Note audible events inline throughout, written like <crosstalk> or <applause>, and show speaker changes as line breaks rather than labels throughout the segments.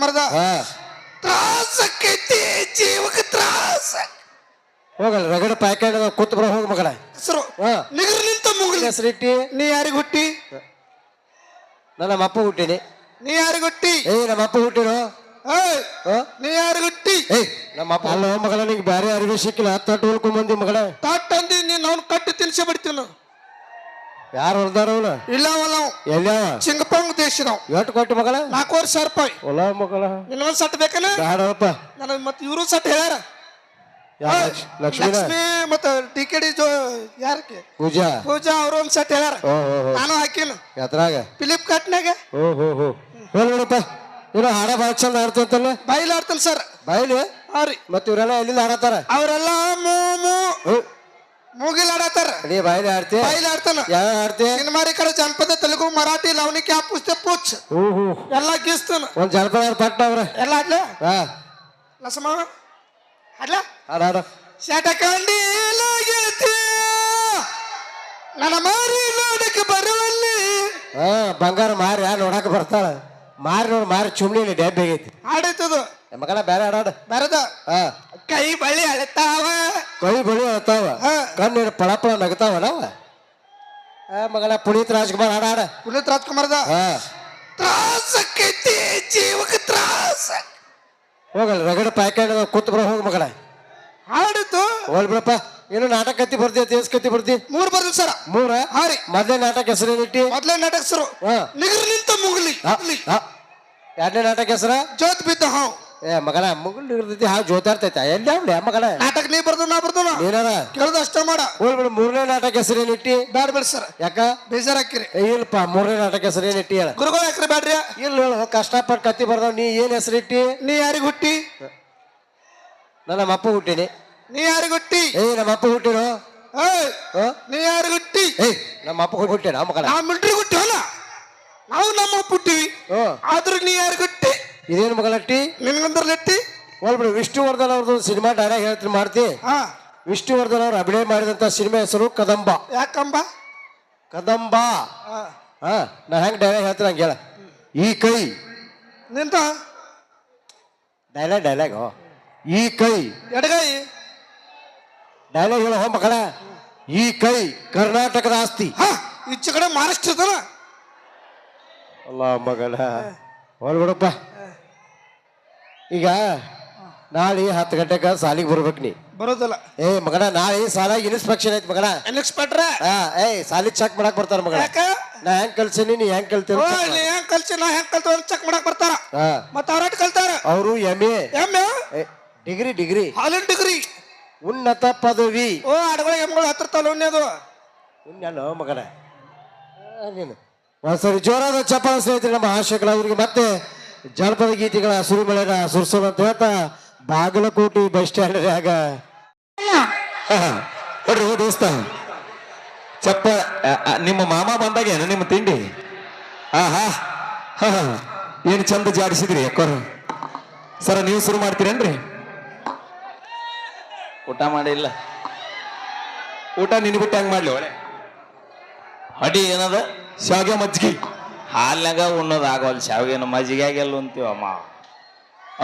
ಹಾ.
ತ್ರಾಸ ಆಕೈತಿ ಜೀವಕ್ಕೆ ತ್ರಾಸ.
ಹೋಗಲ್ಲ ರಗಡ ಪ್ಯಾಕೆಟ್ ಕೂತ್ ಬರೋ ಹೋಗ ಮಗಳ.
ಹೆಸರು
ಹಾ.
ನಿಗರ್ ನಿಂತ ಮುಗಿಲಿ.
ಹೆಸರಿಟ್ಟಿ
ನೀ ಯಾರಿಗೆ ಹುಟ್ಟಿ?
ನನ್ನ ನಮ್ಮ ಅಪ್ಪ ಹುಟ್ಟಿನಿ.
ನೀ ಯಾರಿಗೆ ಹುಟ್ಟಿ?
ಏ ನಮ್ಮ ಅಪ್ಪ ಹುಟ್ಟಿನೋ
ಏಯ್,
ಹಾ.
ನೀ ಯಾರಿಗೆ ಹುಟ್ಟಿ?
ಏ ನಮ್ಮ ಅಪ್ಪ. ಅಲ್ಲ ಮಗಳ ನಿಂಗೆ ಬೇರೆ ಯಾರಿಗೂ ಸಿಕ್ಕಿಲ್ಲ. ತಟ್ಟು ಉಳ್ಕೊಂಡ್ ಬಂದಿ ಮಗಳ.
ತಾಟ್ ಅಂದಿ ನೀನ್ ಅವ್ನ ಕಟ್ಟಿ ತಿನ್ಸಿ ಬಿಡ್ತೀನಿ
ಯಾರು ಹೊರದಾರವನ ಅವನ?
ಇಲ್ಲ ಅವಲ್ಲ
ಎಲ್ಲ
ಚಿಂಗಪಂಗ್ ದೇಶದವ್
ಎಷ್ಟು ಕೊಟ್ಟು ಮಗಳ?
ನಾಲ್ಕೂವರೆ ಸಾವಿರ ರೂಪಾಯಿ
ಒಲ ಮಗಳ.
ಇನ್ನೊಂದ್ ಸಟ್ ಬೇಕಲ್ಲ?
ಯಾರಪ್ಪ
ನನಗೆ ಮತ್ತೆ ಇವರು ಸಟ್ ಹೇಳ್ಯಾರ. ಲಕ್ಷ್ಮಿ ಮತ್ತ ಡಿ ಕೆ ಡಿ ಜೋ ಯಾರಕ್ಕೆ
ಪೂಜಾ.
ಪೂಜಾ ಅವರು ಒಂದ್ ಸಟ್ ಹೇಳ್ಯಾರ. ನಾನು ಹಾಕಿನ
ಯಾತ್ರಾಗ
ಫಿಲಿಪ್ ಕಟ್ನಾಗ
ಓ ಹೋ ಹೋ. ನೋಡಪ್ಪ. ಇವ್ರು ಹಾಡ ಭಾಳ ಚಂದ ಆಡ್ತಂತಲ್ಲ
ಬೈಲ್ ಆಡ್ತಾನ ಸರ್.
ಬಾಯ್ಲಿ
ಹಾ ರೀ.
ಮತ್ತೆ ಇವರೆಲ್ಲ ಎಲ್ಲಿಂದ ಆಡತ್ತಾರ
ಅವರೆಲ್ಲ ಮೂ ಮೂ. ಮೂಗಿಲ್ ಆಡತ್ತಾರ
ನೀ ಬಾಯ್ಲಿ ಆಡ್ತಿ?
ಬೈಲ್ ಆಡ್ತಾನ.
ಯಾವ ಆಡ್ತಿ?
ಸಿನಿಮಾರಿ ಕಡೆ ಜನಪದ ತೆಲುಗು ಮರಾಠಿ ಲವಣಿಕೆ ಆ ಪುಸ್ತಕ ಪುಚ್.
ಹ್ಞೂ ಹ್ಞೂ
ಎಲ್ಲ ಗೀಸ್ತಾನ.
ಒಂದು ಜನಪದ ಪಟ್ಟ ಅವ್ರ.
ಎಲ್ಲ ಆಡ್ಲ?
ಹಾ.
ಲಸಮ ಆಡ್ಲ?
ಹಾಡ ಹಾಡ
ಶಾಟ ಕಂಡೀಲಾಗೈತಿ. ನನ್ನ ಮಾರಿ ನೋಡಕ್ಕೆ ಬರುವಲ್ಲಿ.
ಹಾ ಬಂಗಾರ ಮಾರಿ ನೋಡಕ್ಕೆ ಬರ್ತಾಳ. ಮಾರಿ ನೋಡಿ ಮಾರಿ ಚುಮ್ನಿ ಡ್ಯಾಬ್ ಆಗೈತಿ.
ಆಡೈತದು.
ಮಗನ ಬೇರೆ ಆಡಾಡ
ಬರದ?
ಹಾ.
ಕೈ ಬಳಿ ಅಳತಾವ.
ಕೈ ಬಳಿ ಅಳತಾವ.
ಹಾ.
ಕಣ್ಣು ಪಳ ಪಳ ನಗತಾವಲ್ಲ ನಾವ ಆ ಮಗನ ಪುನೀತ್ ರಾಜ್ಕುಮಾರ್ ಹಾಡ ಹಾಡ
ಪುನೀತ್ ರಾಜ್ಕುಮಾರ್
ಹಾ.
ಜೀವಕ್ಕೆ ತ್ರಾಸ.
ಹೋಗಲ್ಲ ರಗಡ ಪ್ಯಾಕೆಟ್ ಕೂತ್ ಬರೋ ಹೋಗ ಮಗಳ.
ಹಾಡಿತ್ತು
ಹೋಲ್ ಬಿಡಪ್ಪ ಏನು ನಾಟಕ ಕತ್ತಿ ಬರ್ದಿ ದೇಶ ಕತ್ತಿ ಬರ್ದಿ?
ಮೂರ್ ಬರ್ದು ಸರ.
ಮೂರ?
ಹಾ ರೀ.
ಮೊದಲೇ ನಾಟಕ ಹೆಸರೇನಿಟ್ಟಿ
ಮೊದ್ಲೇ ನಾಟಕ ಸರು
ಹಾ.
ನಿಗರ್ ನಿಂತ ಮುಗಲಿ.
ಎರಡನೇ ನಾಟಕ ಹೆಸರ?
ಜೋತ್ ಬಿದ್ದ ಹಾವ್.
ಏ ಮಗನ ಮುಗುಲ್ ಇರ್ತೈತಿ ಹಾ ಜೋತಾಡ್ತೈತೆ. ಎಲ್ಲಿ ಅವ್ಲಿ ಆ ಮಗನ?
ನಾಟಕ ನೀ ಬರ್ದು ನಾ ಬರ್ದು
ನೀನಾರ
ಕೇಳ್ದ ಅಷ್ಟ ಮಾಡ.
ಹೋಗ್ಬಿಡು ಮೂರನೇ ನಾಟಕ ಹೆಸರೇನಿಟ್ಟಿ
ಬ್ಯಾಡ ಬಿಡ್ ಸರ್.
ಯಾಕ?
ಬೇಜಾರ್ ಹಾಕಿರಿ.
ಇಲ್ಲಪ್ಪ ಮೂರನೇ ನಾಟಕ ಹೆಸರೇನಿಟ್ಟಿ ಹೇಳ.
ಗುರುಗಳು ಹಾಕ್ರಿ ಬ್ಯಾಡ್ರಿ.
ಇಲ್ಲ ಹೇಳು ಕಷ್ಟಪಟ್ಟು ಕತ್ತಿ ಬರ್ದವ್ ನೀ ಏನ್ ಹೆಸರಿಟ್ಟಿ
ನೀ ಯಾರಿಗ್ ಹುಟ್ಟಿ?
ನನ್ನ ನಮ್ಮ ಅಪ್ಪ ಹುಟ್ಟಿನಿ.
ನೀ ಯಾರಿಗ್ ಹುಟ್ಟಿ?
ಏ ನಮ್ಮ ಅಪ್ಪ ಹುಟ್ಟಿರು?
ನೀ ಯಾರಿಗ್ ಹುಟ್ಟಿ?
ಏ ನಮ್ಮ ಅಪ್ಪ ಹುಟ್ಟಿನ ಮಗನ?
ನಾವು ಮಿಲ್ಟ್ರಿ ಹುಟ್ಟಿವಲ್ಲ? ನಾವು ನಮ್ಮ ಅಪ್ಪ ಹುಟ್ಟಿವಿ. ಆದ್ರೂ ನೀ ಯಾರಿಗ್ ಹುಟ್ಟಿ?
ಇದೇನು ಮಗಲಟ್ಟಿ
ನಿನ್ಗಂದ್ರ ಲೆಟ್ಟಿ
ಹೋಲ್ ಬಿಡು ವಿಷ್ಣುವರ್ಧನ್ ಅವ್ರದ್ದು ಸಿನಿಮಾ ಡೈಲಾಗ್ ಹೇಳ್ತೀನಿ ಮಾಡ್ತಿ.
ಹಾ.
ವಿಷ್ಣುವರ್ಧನ್ ಅವ್ರು ಅಭಿನಯ ಮಾಡಿದಂತ ಸಿನಿಮಾ ಹೆಸರು ಕದಂಬ.
ಯಾಕಂಬ?
ಕದಂಬ.
ಹಾ.
ಹಾ ನಾ ಹೆಂಗ್ ಡೈಲಾಗ್ ಹೇಳ್ತೀನಿ ಹಂಗೆ ಹೇಳ. ಈ ಕೈ.
ನಿಂತ?
ಡೈಲಾಗ್ ಡೈಲಾಗ್ ಈ ಕೈ.
ಎಡಗೈ.
ಡೈಲಾಗ್ ಹೇಳ ಹೋ ಮಕ್ಕಳ. ಈ ಕೈ ಕರ್ನಾಟಕದ ಆಸ್ತಿ.
ಹಾ ಈಚೆ ಕಡೆ ಮಹಾರಾಷ್ಟ್ರ
ಅಲ್ಲ ಮಗಳ. ಹೋಲ್ ಬಿಡಪ್ಪ. ಈಗ ನಾಳೆ ಹತ್ತು ಗಂಟೆಗೆ ಸಾಲಿಗೆ ಬರ್ಬೇಕು ನೀ.
ಬರೋದಿಲ್ಲ.
ಏ ಮಗನ ನಾಳೆ ಸಾಲಾಗಿ ಇನ್ಸ್ಪೆಕ್ಷನ್ ಐತಿ ಮಗನ.
ಇನ್ಸ್ಪೆಕ್ಟರ್
ಹಾ ಏಯ್ ಸಾಲಿ ಚೆಕ್ ಮಾಡಕ್ ಬರ್ತಾರ ಮಗನ.
ಯಾಕ?
ನಾ ಹೆಂಗ್ ಕಲ್ಸೀನಿ ನೀ ಹೆಂಗ್ ಕಲ್ತೀರ
ಓ ಹೆಂಗ್ ಕಲ್ಸಿ ನಾ ಹೆಂಗ್ ಕಲ್ತ ಚೆಕ್ ಮಾಡಕ್ ಬರ್ತಾರ.
ಹಾ.
ಮತ್ತ ಅವ್ರಾಟ ಕಲ್ತಾರ?
ಅವರು ಎಂ ಎ
ಎಮ್ಮೆ
ಡಿಗ್ರಿ ಡಿಗ್ರಿ.
ಹಾಲಿನ ಡಿಗ್ರಿ.
ಉನ್ನತ ಪದವಿ.
ಓ ಅಡಗಳ ಎಮ್ಗಳು ಹತ್ರ ತಲೆ ಅದು.
ಉನ್ನಲ್ಲ ಮಗನ. ಆ, ನೀನು. ಒಂದ್ಸರಿ ಜೋರಾದ ಚಪ್ಪಾಳೆ ಸ್ನೇಹಿತರೆ ನಮ್ಮ ಆಶಕಲ ಅವ್ರಿಗೆ ಮತ್ತೆ ಜನಪದ ಗೀತೆಗಳ ಸುರಿಮಳೆನ ಸುರಿಸೋಣ ಅಂತ ಹೇಳ್ತಾ ಬಾಗಲಕೋಟೆ ಬಸ್ ಸ್ಟ್ಯಾಂಡ್
ನೋಡ್ರಿ ಓ ದೋಸ್ತ. ಚಪ್ಪ ನಿಮ್ಮ ಮಾಮ ಬಂದಾಗ ಏನು ನಿಮ್ಮ ತಿಂಡಿ? ಆಹಾ ಹಾ ಏನು ಚಂದ ಜಾಡಿಸಿದ್ರಿ ಅಕ್ಕೋರ? ಸರ ನೀವು ಶುರು ಮಾಡ್ತೀರೇನ್ರಿ? ಊಟ ಮಾಡಿಲ್ಲ. ಊಟ ನಿನ್ ಬಿಟ್ಟು ಹಂಗ ಮಾಡ್ಲಿ ಒಳ್ಳೆ?
ಅಡಿ ಏನದ?
ಶಾವ್ಗೆ ಮಜ್ಜಿಗೆ
ಹಾಲ್ನಾಗ ಉಣ್ಣೋದು ಆಗೋಲ್ ಶಾವಿಗೆನ ಮಜ್ಜಿಗೆಗೆಲ್ಲ ಉಂತೀವ ಅಮ್ಮ.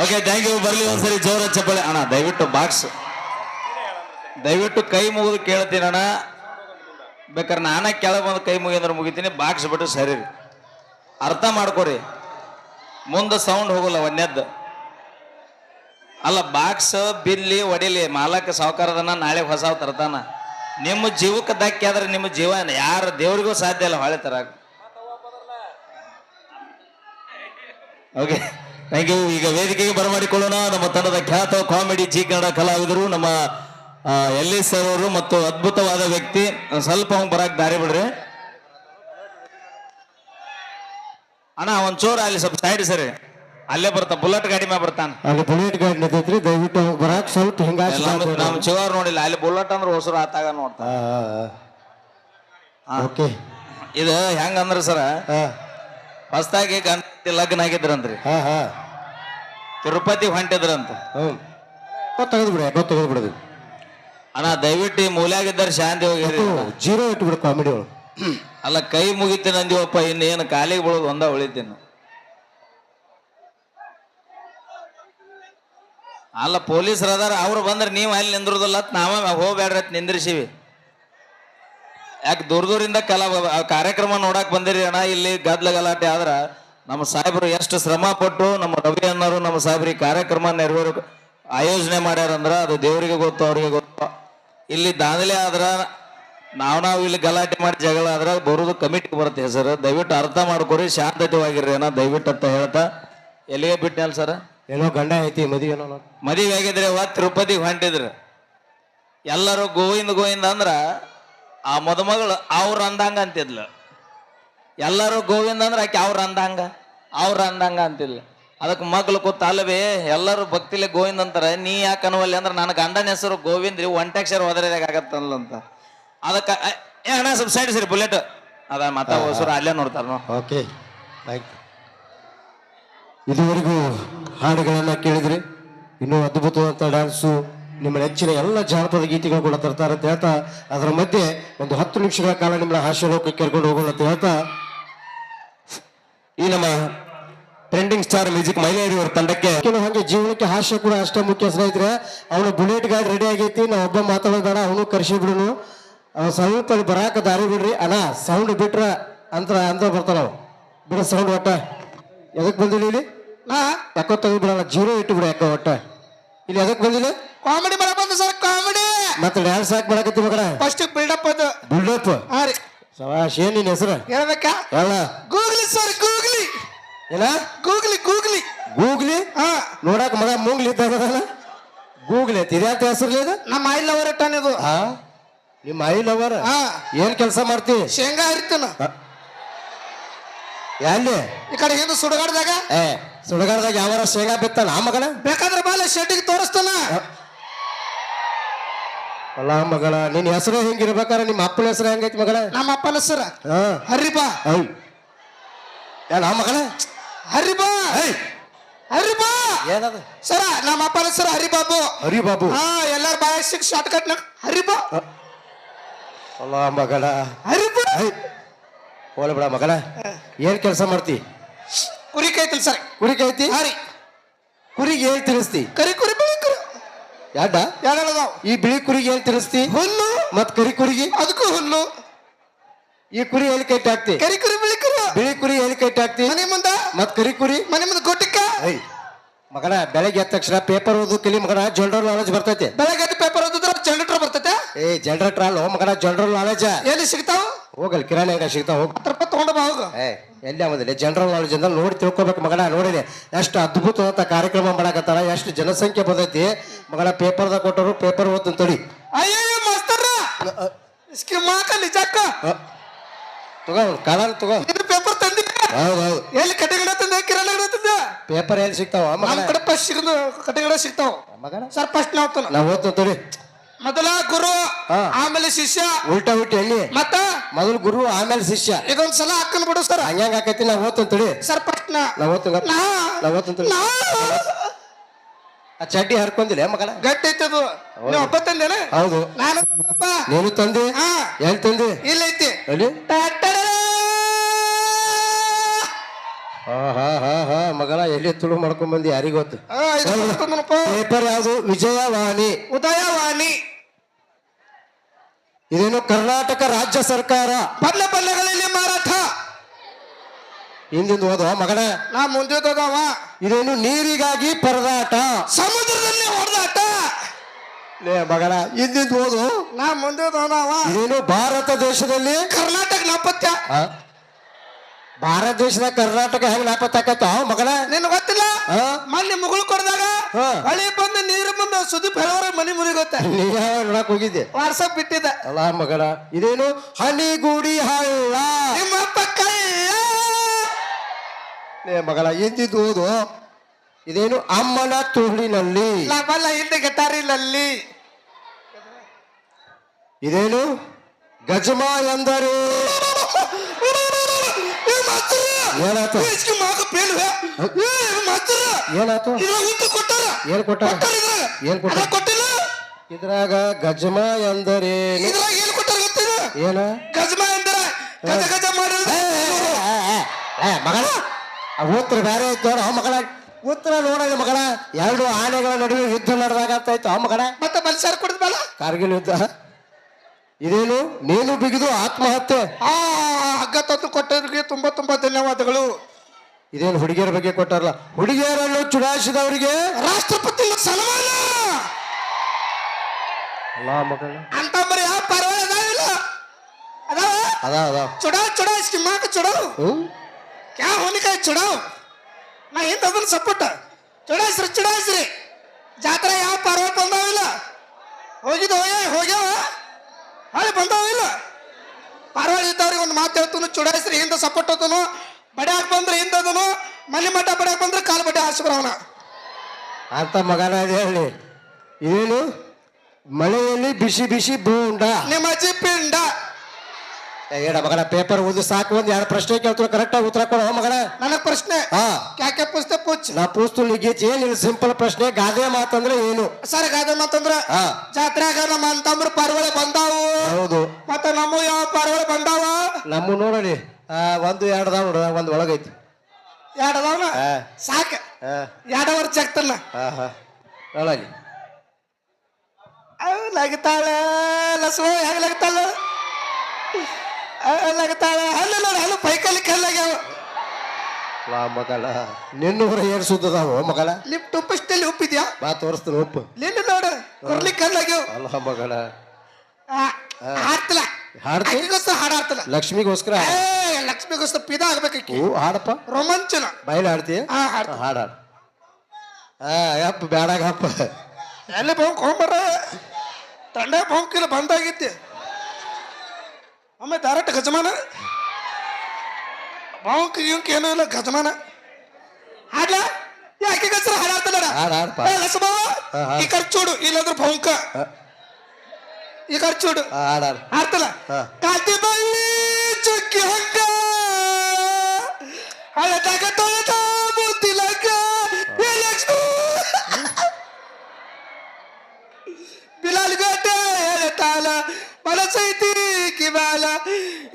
ಓಕೆ ಥ್ಯಾಂಕ್ ಯು ಬರ್ಲಿ ಒಂದ್ಸರಿ ಜೋರ ಚಪ್ಪಳೆ
ಅಣ್ಣ, ದಯವಿಟ್ಟು ಬಾಕ್ಸ್ ದಯವಿಟ್ಟು ಕೈ ಮುಗಿದು ಕೇಳ್ತೀನಿ ಅಣ್ಣ. ಬೇಕಾದ್ರೆ ನಾನೇ ಕೆಳಗೆ ಬಂದು ಕೈ ಮುಗಿದ್ರೆ ಮುಗಿತೀನಿ ಬಾಕ್ಸ್ ಬಿಟ್ಟು ಸರಿ ಅರ್ಥ ಮಾಡ್ಕೊರಿ. ಮುಂದೆ ಸೌಂಡ್ ಹೋಗಲ್ಲ ಒಂದೇದ್ದು ಅಲ್ಲ ಬಾಕ್ಸ್ ಬಿಲ್ಲಿ, ಒಡಿಲಿ, ಮಾಲಕ ಸಾವುಕಾರದನ್ನ ನಾಳೆ ಹೊಸ ತರ್ತಾನ. ನಿಮ್ಮ ಜೀವಕ್ಕೆ ಧಕ್ಕೆ ಆದ್ರೆ ನಿಮ್ಮ ಜೀವ ಯಾರು ದೇವ್ರಿಗೂ ಸಾಧ್ಯ ಇಲ್ಲ ಹೊಳೆ ತರಾಕ.
ಓಕೆ ಥ್ಯಾಂಕ್ ಯು ಈಗ ವೇದಿಕೆಗೆ ಬರಮಾಡಿಕೊಳ್ಳೋಣ. ನಮ್ಮ ತಂಡದ ಖ್ಯಾತ ಕಾಮಿಡಿ ಜಿ ಕನ್ನಡ ಕಲಾವಿದರು ನಮ್ಮ ಎಲ್ ಎಸ್ ಸರ್ ಅವರು ಮತ್ತು ಅದ್ಭುತವಾದ ವ್ಯಕ್ತಿ. ಸ್ವಲ್ಪ ಅವ್ನು ಬರಕ್ ದಾರಿ ಬಿಡ್ರಿ.
ಅಣ್ಣ ಒಂಚೂರು ಅಲ್ಲಿ ಸ್ವಲ್ಪ ಸೈಡ್ ಸರಿ. ಅಲ್ಲೇ ಬರ್ತಾ ಬುಲೆಟ್ ಗಾಡಿ ಮೇಲೆ ಬರ್ತಾನ.
ಅಲ್ಲಿ ಬುಲೆಟ್ ಗಾಡಿ ನಿಂತೈತ್ರಿ. ದಯವಿಟ್ಟು ಹೋಗಿ ಬರಾಕ್ ಸ್ವಲ್ಪ ಹಿಂಗಾಸಿ
ನಮ್ ನಮ್ಮ ಚಿವಾರ್ ನೋಡಿಲ್ಲ ಅಲ್ಲಿ ಬುಲೆಟ್ ಅಂದ್ರೆ ಹೊಸರು ಆತಾಗ ನೋಡ್ತಾ
ಓಕೆ
ಇದು ಹೆಂಗಂದ್ರ ಸರ
ಹಾ
ಹೊಸ್ದಾಗಿ ಗಂಡ ಲಗ್ನ ಆಗಿದ್ರಂತ್ರಿ
ಹಾ ಹಾ.
ತಿರುಪತಿ ಹೊಂಟಿದ್ರಂತ.
ತೆಗೆದು ಬಿಡ ಯಾಕೋ ತೆಗೆದು ಬಿಡೋದು
ಅಣ್ಣ ದಯವಿಟ್ಟು ಈ ಮೂಲ್ಯಾಗಿದ್ದಾರೆ ಶಾಂತಿ ಹೋಗಿರಿ
ಜೀರೋ ಇಟ್ಬಿಡು ಕಾಮಿಡಿ ಒಳಗೆ
ಅಲ್ಲ ಕೈ ಮುಗಿತೀನಿ ಅಂದಿವಪ್ಪ ಇನ್ನೇನು ಕಾಲಿಗೆ ಬೀಳೋದು ಒಂದ ಉಳಿತೀನಿ. ಅಲ್ಲ ಪೊಲೀಸರು ಅದಾರ ಅವ್ರು ಬಂದ್ರೆ ನೀವು ಅಲ್ಲಿ ನಿಂದ್ರದಲ್ಲ ನಾವ ಹೋಗ್ಬೇಡ್ರಿ ಅಂತ ನಿಂದ್ರಿಸಿವಿ. ಯಾಕೆ ದೂರ ದೂರಿಂದ ಕಲಾ ಕಾರ್ಯಕ್ರಮ ನೋಡಕ್ ಬಂದಿರಿ ಅಣ್ಣ ಇಲ್ಲಿ ಗದ್ಲ ಗಲಾಟೆ ಆದ್ರ. ನಮ್ಮ ಸಾಹೇಬರು ಎಷ್ಟು ಶ್ರಮ ಪಟ್ಟು ನಮ್ಮ ರವಿ ಅನ್ನೋರು ನಮ್ಮ ಸಾಹೇಬ್ರಿಗೆ ಈ ಕಾರ್ಯಕ್ರಮ ನೆರವೇರು ಆಯೋಜನೆ ಮಾಡ್ಯಾರಂದ್ರ ಅದು ದೇವರಿಗೆ ಗೊತ್ತು ಅವ್ರಿಗೆ ಗೊತ್ತು. ಇಲ್ಲಿ ದಾಂಧಲೆ ಆದ್ರ ನಾವ್ ನಾವು ಇಲ್ಲಿ ಗಲಾಟೆ ಮಾಡಿ ಜಗಳ ಆದ್ರೆ ಬರೋದು ಕಮಿಟಿಗೆ ಬರುತ್ತೆ ಸರ್. ದಯವಿಟ್ಟು ಅರ್ಥ ಮಾಡ್ಕೊರಿ ಶಾಂತತೆವಾಗಿರ್ರಿ ಅಣ್ಣ ದಯವಿಟ್ಟು ಅಂತ ಹೇಳ್ತಾ. ಎಲ್ಲಿಗೆ ಬಿಟ್ಟನಲ್ಲ ಸರ್?
ಏನೋ ಗಂಡ ಐತಿ ಮದುವೆ ಏನೋ.
ಮದುವೆ ಆಗಿದ್ರೆ ಅವತ್ತು ತಿರುಪತಿಗೆ ಹೊಂಟಿದ್ರು. ಎಲ್ಲರೂ ಗೋವಿಂದ ಗೋವಿಂದ ಅಂದ್ರ ಆ ಮದುಮಗಳು ಅವ್ರ ಅಂದಂಗ ಅಂತಿದ್ಲು. ಎಲ್ಲರೂ ಗೋವಿಂದ ಅಂದ್ರೆ ಆಕೆ ಅವ್ರ ಅಂದಂಗ ಅವ್ರ ಅಂದಂಗ ಅಂತಿಲ್ಲ ಅದಕ್ಕೆ ಮಗ್ಳು ಕೂತ ಅಲ್ವೇ ಎಲ್ಲರೂ ಭಕ್ತಿಲೆ ಗೋವಿಂದ ಅಂತಾರೆ ನೀ ಯಾಕೆ ಅನ್ನುವಲ್ಲಿ ಅಂದ್ರೆ ನನ್ನ ಗಂಡನ ಹೆಸರು ಗೋವಿಂದ ರೀ ಒಂಟಕ್ಷರ ಆಗತ್ತಲ್ಲ ಅಂತ. ಅದಕ್ಕೆ ಏ ಅಣ್ಣ ಸ್ವಲ್ಪ ಸೈಡ್ ಸರಿ ಬುಲೆಟ್ ಅದ ಮತ್ತ ಹೊಸರು ಅಲ್ಲೇ ನೋಡ್ತಾರ ನೋ
ಓಕೆ ಇದುವರೆಗೂ ಹಾಡುಗಳನ್ನ ಕೇಳಿದ್ರಿ. ಇನ್ನೂ ಅದ್ಭುತವಾದಂಥ ಡ್ಯಾನ್ಸು ನಿಮ್ಮ ನೆಚ್ಚಿನ ಎಲ್ಲ ಜಾನಪದ ಗೀತೆಗಳು ಕೂಡ ತರ್ತಾರೆ ಅಂತ ಹೇಳ್ತಾ ಅದರ ಮಧ್ಯೆ ಒಂದು ಹತ್ತು ನಿಮಿಷಗಳ ಕಾಲ ನಿಮ್ಮ ಹಾಸ್ಯ ಲೋಕಕ್ಕೆ ಕರ್ಕೊಂಡು ಹೋಗೋಣ ಅಂತ ಹೇಳ್ತಾ ಈ ನಮ್ಮ ಟ್ರೆಂಡಿಂಗ್ ಸ್ಟಾರ್ ಮ್ಯೂಸಿಕ್ ಮಹಿಳೆಯರಿವರ ತಂಡಕ್ಕೆ ಹಂಗೆ ಹಾಗೆ ಜೀವನಕ್ಕೆ ಹಾಸ್ಯ ಕೂಡ ಅಷ್ಟೇ ಮುಖ್ಯ ಸ್ನೇಹಿತರೆ. ಅವನು ಬುಲೆಟ್ ಗಾಡಿ ರೆಡಿ ಆಗೈತಿ ನಾವು ಒಬ್ಬ ಮಾತಾಡೋದಾಡ ಅವನು ಕರ್ಸಿ ಬಿಡುನು. ಅವ ಸ್ವಲ್ಪ ಅಲ್ಲಿ ಬರಾಕ ದಾರಿ ಬಿಡ್ರಿ. ಅಣ್ಣ ಸೌಂಡ್ ಬಿಟ್ರ ಅಂತರ ಅಂತ ಬರ್ತಾರ ಅವ ಬಿಡ ಸೌಂಡ್ ಒಟ್ಟ. ಎದಕ್ ಬಂದಿಲ್ಲ ಇಲ್ಲಿ?
ನಾ
ಯಾಕೋ ತೆಗೆದ್ಬಿಡಲ್ಲ ಜೀರೋ ಇಟ್ಟು ಬಿಡ ಯಾಕೋ ಒಟ್ಟ. ಇಲ್ಲಿ ಎದಕ್ ಬಂದಿಲ್ಲ?
ಕಾಮಿಡಿ ಮಾಡಕ್ ಬಂದ ಸರ್ ಕಾಮಿಡಿ
ಮತ್ತೆ ಡ್ಯಾನ್ಸ್ ಹಾಕಿ ಮಾಡಕತ್ತಿ ಮಗನ?
ಫಸ್ಟ್ ಬಿಲ್ಡಪ್ ಅದು.
ಬಿಲ್ಡಪ್
ಹಾ ರೀ.
ಸವಾಶ್ ಏನ್ ನಿನ್ ಹೆಸರು?
ಹೇಳ್ಬೇಕಾ?
ಹೇಳ.
Googly sir googly.
ಏನ
ಗೂಗ್ಲಿ ಗೂಗ್ಲಿ.
ಗೂಗ್ಲಿ?
ಹಾ.
ನೋಡಕ್ ಮಗ ಮೂಗ್ಲಿ ಇದ್ದಾಗದಲ್ಲ ಗೂಗ್ಲಿ ಐತಿ. ಇದ್ಯಾತ ಹೆಸರ್ಲಿ ಇದು?
ನಮ್ಮ ಐ ಲವರ್ ಇಟ್ಟಾನ ಇದು.
ಹಾ? ನಿಮ್ಮ ಐ ಲವರ್?
ಹಾ.
ಏನ್ ಕೆಲಸ ಮಾಡ್ತಿ?
ಶೇಂಗಾ ಹರಿತನ.
ಎಲ್ಲಿ?
ಈ ಕಡೆ ಏನು ಸುಡಗಾಡ್ದಾಗ?
ಏ ಸುಡಗಾಡದಾಗ ಯಾವಾರ ಶೇಂಗಾ ಬಿತ್ತಾನ ಆ ಮಗನ?
ಬೇಕಾದ್ರೆ ಬಾಲ ಶೆಟ್ಟಿಗೆ ತೋರಿಸ್ತಾನ.
ಅಲ್ಲ ಮಗಳ ನಿನ್ ಹೆಸರು ಹೆಂಗಿರ್ಬೇಕಾರ? ನಿಮ್ಮ ಅಪ್ಪನ ಹೆಸರು ಹೆಂಗೈತಿ ಮಗಳ?
ನಮ್ಮ ಅಪ್ಪನ ಹೆಸರ
ಹಾ.
ಹರಿಬಾ
ಐ ಏನ ಮಗಳ?
ಹರಿಬಾ ಹರಿಬಾ
ಏನದ?
ಸರ ನಮ್ಮ ಅಪ್ಪನ ಹೆಸರು ಹರಿಬಾಬು
ಹರಿ ಬಾಬು.
ಹಾ ಎಲ್ಲಾರ ಬಾಯ ಸಿಕ್ ಶಾರ್ಟ್ ಕಟ್ ಹರಿಬಾ
ಅಲ್ಲ ಮಗಳ.
ಹರಿಬಾ
ಐ ಹೋಲ ಬಿಡ ಮಗಳ. ಏನ್ ಕೆಲಸ ಮಾಡ್ತಿ?
ಕುರಿ ಕೈತಲ್ ಸರ್.
ಕುರಿ ಕೈತಿ?
ಹರಿ.
ಕುರಿಗೆ ಏನ್ ತಿಳಿಸ್ತಿ?
ಕರಿ ಕುರಿ
ಯಾಡ ಈ ಬಿಳಿ ಕುರಿಗೆ ಏನ್ ತಿನ್ನಿಸ್ತಿ
ಹುಲ್ಲು.
ಮತ್ ಕರಿ ಕುರಿಗೆ?
ಅದಕ್ಕೂ ಹುಲ್ಲು.
ಈ ಕುರಿ ಎಲ್ಲಿ ಕೈಟ್ ಹಾಕ್ತಿ?
ಕರಿ ಕುರಿ ಬಿಳಿ ಕುರಿ.
ಬಿಳಿ ಕುರಿ ಎಲ್ಲಿ ಕೈಟ್ ಹಾಕ್ತಿ?
ಮನೆ ಮುಂದ.
ಮತ್ ಕರಿ ಕುರಿ?
ಮನೆ ಮುಂದೆ ಗೊಟ್ಟಿಕ್ಕ
ಮಗನ ಬೆಳಗ್ಗೆ ಎದ್ದ ತಕ್ಷಣ ಪೇಪರ್ ಓದು ಕಲಿ ಮಗನ ಜನರಲ್ ನಾಲೆಜ್ ಬರ್ತೈತೆ.
ಬೆಳಗ್ಗೆ ಎದ್ದು ಪೇಪರ್ ಓದಿದ್ರೆ ಜನರೇಟರ್ ಬರ್ತೈತೆ?
ಏ ಜನರೇಟರ್ ಅಲ್ಲ ಮಗನ ಜನರಲ್ ನಾಲೆಜ್
ಎಲ್ಲಿ ಸಿಗ್ತಾವ?
ಹೋಗಲ್ ಕಿರಾಣಿ ಅಂಗಡಿ ಸಿಗ್ತಾವ ಹೋಗ್.
ಹತ್ತು ರೂಪಾಯಿ ತಗೊಂಡು ಬಾ ಹೋಗು.
ಏ ಎಲ್ಲಿ ಆಗೋದಿಲ್ಲ? ಜನರಲ್ ನಾಲೆಜ್ ಅಂದ್ರೆ ನೋಡಿ ತಿಳ್ಕೊಬೇಕು ಮಗಳ ನೋಡಿದೆ ಎಷ್ಟು ಅದ್ಭುತವಾದ ಕಾರ್ಯಕ್ರಮ ಮಾಡಕತ್ತಾರ ಎಷ್ಟು ಜನಸಂಖ್ಯೆ ಬಂದೈತಿ. ಮಗಳ ಪೇಪರ್ದಾಗ ಕೊಟ್ಟರು ಪೇಪರ್ ಓದ್ತೀನಿ ತಡಿ.
ಅಯ್ಯಯ್ಯೋ ಮಾಸ್ತರ ಇಸ್ಕಿ ಮಾಕ ನಿಜಕ್ಕ?
ಅ, ತಗೋ ಕಾಲ ತಗೋ.
ಇದು ಪೇಪರ್ ತಂದಿ?
ಹೌದು ಹೌದು
ಎಲ್ಲಿ ಕಟ್ಟಿಗಡ ತಂದೆ? ಕಿರಾಣಿ ತಂದೆ?
ಪೇಪರ್ ಎಲ್ಲಿ ಸಿಗ್ತಾವ ಮಗಳ
ಕಡೆ ಫಸ್ಟ್ ಸಿಗದು ಕಟ್ಟಿಗಡ ಸಿಗ್ತಾವ.
ಮಗಳ
ಸರ್ ಫಸ್ಟ್ ನಾವು
ನಾವು ಓದ್ತೀನಿ ತಡಿ.
ಮೊದಲ ಗುರು
ಹಾ.
ಆಮೇಲೆ ಶಿಷ್ಯ.
ಉಲ್ಟಾ ಉಲ್ಟಿ ಎಣ್ಣಿ
ಮತ್ತ?
ಮೊದಲು ಗುರು ಆಮೇಲೆ ಶಿಷ್ಯ.
ಇದೊಂದ್ ಸಲ ಹಾಕಲ್ ಬಿಡು ಸರ್.
ಹಂಗ್ಯಾಂಗ ಆಕೈತಿ ನಾವು ಓದ್ತೀನಿ ತಡಿ.
ಸರ್ ಪಟ್ನ ನಾ
ಓದ್ತಂಗ
ನಾ
ತಡಿ.
ನಾ
ಆ ಚಡ್ಡಿ ಹರ್ಕೊಂಡಿಲ್ಲ ಮಗನ
ಗಟ್ಟಿ ಐತಿ ಅದು. ನೀವು ಒಬ್ಬ ತಂದೇನ?
ಹೌದು.
ನಾನು ತಂದಪ್ಪ
ನೀನು ತಂದೆ?
ಹಾ.
ಎಲ್ಲಿ ತಂದೆ?
ಇಲ್ಲ ಐತಿ.
ಎಲ್ಲಿ? ಹಾ ಹಾ ಹಾ ಹಾ ಮಗಳ ಎಲ್ಲಿ ತುಳು ಮಾಡ್ಕೊಂಡ್ ಬಂದಿ ಯಾರಿಗ ಗೊತ್ತು?
ಆ, ಇದು.
ಪೇಪರ್ ಯಾವುದು? ವಿಜಯವಾಣಿ.
ಉದಯವಾಣಿ.
ಇದೇನು ಕರ್ನಾಟಕ ರಾಜ್ಯ ಸರ್ಕಾರ?
ಪಲ್ಲೆ ಪಲ್ಲೆಗಳಲ್ಲಿ ಮಾರಾಟ.
ಹಿಂದಿಂದ ಓದುವ ಮಗನ?
ನಾ ಮುಂದಿದ್ದದವ
ಇದೇನು ನೀರಿಗಾಗಿ ಪರದಾಟ?
ಸಮುದ್ರದಲ್ಲಿ ಹೊಡೆದಾಟ.
ಲೇ ಮಗನ ಹಿಂದಿಂದ ಓದು
ನಾ ಮುಂದಿದ್ದದವ
ಇದೇನು ಭಾರತ ದೇಶದಲ್ಲಿ?
ಕರ್ನಾಟಕ ನಾಪತ್ಯ.
ಆ? ಭಾರತ ದೇಶದ ಕರ್ನಾಟಕ ಹೆಂಗ್ ನಾಪತ್ತಾಕತ್ತ ಮಗಳ
ನಿನ್ ಗೊತ್ತಿಲ್ಲ? ಮೊನ್ನೆ ಮುಗುಳು ಕೊಡ್ದಾಗ ಹಳಿ ಬಂದು ನೀರು ಬಂದು ಸುದೀಪ್ ಹೇಳೋರ ಮನಿ ಮುರಿಗೊತ್ತ.
ನೀ ನೋಡಕ್ ಹೋಗಿದ್ದೆ?
ವಾಟ್ಸಪ್ ಬಿಟ್ಟಿದ್ದ.
ಅಲ್ಲ ಮಗಳ ಇದೇನು? ಹನಿಗೂಡಿ ಹಳ್ಳ.
ನಿಮ್ಮ ಅಪ್ಪ
ಲೇ ಮಗನ ಹಿಂದಿದ್ದು ಓದು? ಇದೇನು ಅಮ್ಮನ ತುಳಿನಲ್ಲಿ
ಬಲ್ಲ ಹಿಂದೆ ಗಟಾರಿನಲ್ಲಿ
ಇದೇನು? ಗಜಮ ಎಂದರೆ? <laughs> ಏನಾಯ್ತು? ಏನಾಯ್ತು? ಏನ್ ಕೊಟ್ಟ ಏನ್ ಕೊಟ್ಟ
ಕೊಟ್ಟಿಲ್ಲ?
ಇದ್ರಾಗ ಗಜಮ ಎಂದರೆ
ಇದ್ರಾಗ ಏನ್ ಕೊಟ್ಟಾರ ಗೊತ್ತಿಲ್ಲ
ಏನ?
ಗಜಮ ಎಂದರೆ? ಗಜ ಗಜ ಮಾಡಿದ್ರೆ
ಏ, ಮಗಳ ಆ ಓದ್ರ ಬೇರೆ ಇತ್ತು ನೋಡ ಮಗಳ. ಉತ್ತರ ನೋಡಿದ ಮಗಳ. ಎರಡು ಆನೆಗಳ ನಡುವೆ ಯುದ್ಧ ನಡೆದಾಗ ಆಯ್ತು ಆ ಮಗಳ.
ಮತ್ತೆ ಬಲ್ಸಾರ್ ಕುಡಿದ್ಮೇಲೆ
ಕಾರ್ಗಿಲ್ ಯುದ್ಧ. ಇದೇನು? ನೀನು ಬಿಗಿದು ಆತ್ಮಹತ್ಯೆ.
ಆ ಹಗ್ಗ ತಂದು ಕೊಟ್ಟವ್ರಿಗೆ ತುಂಬಾ ತುಂಬಾ ಧನ್ಯವಾದಗಳು.
ಇದೇನು ಹುಡುಗಿಯರ ಬಗ್ಗೆ ಕೊಟ್ಟಾರಲ್ಲ? ಹುಡುಗಿಯರನ್ನು ಚುಡಾಯಿಸಿದವರಿಗೆ
ರಾಷ್ಟ್ರಪತಿ ಸನ್ಮಾನ!
ಅಲ್ಲ ಮಗಳ.
ಅಂತ ಬರೀ ಯಾವ ಪರವಾಗಿ ಅದಾವಿಲ್ಲ ಅದಾವ?
ಅದ ಅದ
ಚುಡಾವ್ ಚುಡಾವ್ ಸ್ಕಿಮ್ಮಾಕ ಚುಡಾವ್
ಹ್ಮ್
ಕ್ಯಾ ಹೋನಿಕಾಯಿ ಚುಡಾವ್ ನಾ ಹಿಂದ ಅದನ್ನ ಸಪೋರ್ಟ್ ಚುಡಾಯಿಸ್ರಿ ಚುಡಾಯಿಸ್ರಿ. ಜಾತ್ರೆ ಯಾವ ಪರ್ವ ಬಂದಾವಿಲ್ಲ? ಹೋಗಿದ್ದು ಹೋಗ್ಯ ಹೋಗ್ಯಾವ? ಹೊಳ್ಳಿ ಬಂದವಿಲ್ಲ ಪಾರವಾಳ ಇದ್ದವ್ರಿಗೆ ಒಂದು ಮಾತು ಹೇಳ್ತಾನು ಚುಡಾಯಿಸ್ರಿ ಹಿಂದೆ ಸಪೋರ್ಟ್ ಹೋತನು ಬಡ್ಯಾಕ್ ಬಂದ್ರೆ ಹಿಂದದನು ಮನೆ ಮಠ ಬಡ್ಯಾಕ್ ಬಂದ್ರೆ ಕಾಲು ಬಡ್ಡೆ ಹಾಸ್ಬಿಡವನ
ಅಂತ ಮಗನ ಹೇಳಿ. ಏನು? ಮಳೆಯಲ್ಲಿ ಬಿಸಿ ಬಿಸಿ ಬೂಂಡ
ನಿಮ್ಮ ಅಜ್ಜಿ ಪಿಂಡ.
ಏಡ ಮಗನ ಪೇಪರ್ ಓದಿ ಸಾಕು ಒಂದ್ ಎರಡು ಪ್ರಶ್ನೆ ಕೇಳ್ತಾರೆ ಕರೆಕ್ಟಾಗಿ ಉತ್ತರ ಕೊಡೋ ಮಗನ?
ನನಗ್ ಪ್ರಶ್ನೆ.
ಹಾ.
ಕ್ಯಾಕೆ ಪುಸ್ತಕ ಪುಚ್ಚ
ನಾ ಪೂಸ್ತು ಲಿಗೇಜ್ ಏನಿಲ್ಲ ಸಿಂಪಲ್ ಪ್ರಶ್ನೆ? ಗಾದೆ ಮಾತಂದ್ರೆ ಏನು?
ಸರ್ ಗಾದೆ ಮಾತಂದ್ರ
ಹಾ.
ಜಾತ್ರೆಗ ನಮ್ಮ ಅಂತಂಬ್ರ ಪಾರಿವಾಳ ಬಂದಾವು.
ಹೌದು.
ಮತ್ತೆ ನಮ್ಮ ಯಾವ ಪಾರಿವಾಳ ಬಂದಾವ?
ನಮ್ಮ ನೋಡಿ ಒಂದು ಎರಡು ಅದಾವ ನೋಡ ಒಂದು ಒಳಗೈತಿ.
ಎರಡು ಅದಾವನ?
ಹಾ.
ಸಾಕ.
ಎರಡವರ್
ಎರಡು ವರ್ಷ ಆಗ್ತಲ್ಲ. ಅವ್ ಲಗತಾಳ ಲಸು ಹೆಂಗ ಲಗತಾಳ? ಅವ್ ಹಲ್ಲ ನೋಡಿ ಹಲ್ಲು ಪೈಕಲ್ಲಿ ಕಲ್ಲಾಗ್ಯಾವ.
ವಾ ಮಗಳ ನಿನ್ನೂರ ಏನ್ ಸುದ್ದದಾವ ಮಗಳ?
ಲಿಫ್ಟ್ ಉಪ್ಪು ಇಷ್ಟಲ್ಲಿ ಉಪ್ಪಿದ್ಯಾ?
ಬಾ ತೋರಿಸ್ತೀನಿ ಉಪ್ಪು.
ನಿನ್ನ ನೋಡು ಕೊರ್ಲಿ ಕಲ್ಲಾಗ್ಯಾವ.
ಅಲ್ಲ ಮಗಳ.
ಹಾಡ್ತಲ್ಲ.
ಹಾಡ್ತಿ?
ಆಕಿಗೋಸ್ಕರ ಹಾಡು ಹಾಡ್ತಿಲ್ಲ.
ಲಕ್ಷ್ಮಿಗೋಸ್ಕರ
ಲಕ್ಷ್ಮಿಗೋಸ್ಕರ ಪಿದ ಆಗ್ಬೇಕಿ
ಹೂ ಹಾಡಪ್ಪ.
ರೋಮಾಂಚನ.
ಬಯಲು ಹಾಡ್ತೀಯ?
ಹಾ ಹಾಡು
ಹಾಡ. ಹಾ ಯಪ್ಪ ಬ್ಯಾಡಾಗಪ್ಪ
ಎಲ್ಲಿ ಬಂಕ್ ಹೋಗ್ಬರ ತಂಡ ಬಂಕಿಲ್ಲ ಬಂದಾಗಿತ್ತೆ ಒಮ್ಮೆ ಡೈರೆಕ್ಟ್ ಗಜಮಾನ? ಬಾವುಕ್ ಗಿಂಕ್ ಏನೂ ಇಲ್ಲ ಗಜಮಾನ. ಹಾಡ್ಲ? ಯಾಕೆ ಗಜರ ಹಾಡಾಡ್ತಾನ
ಹಾಡ್ ಹಾ, ಹಾ.
ಈ ಖರ್ಚುಡು ಇಲ್ಲಂದ್ರೆ ಭೌಂಕ. ಈ ಕಡೆ
ಚೂಡು ಹಾಡ್ ಹಾಡ್.
ಹಾಡ್ತಲ್ಲ?
ಹಾ.
ಬಳ್ಳಿ ಚುಕ್ಕಿ ಹಗ್ಗ. ಹಳದಾಗ ತೊಳೆದ ಮನಸೈತಿ ಕಿವಾಲ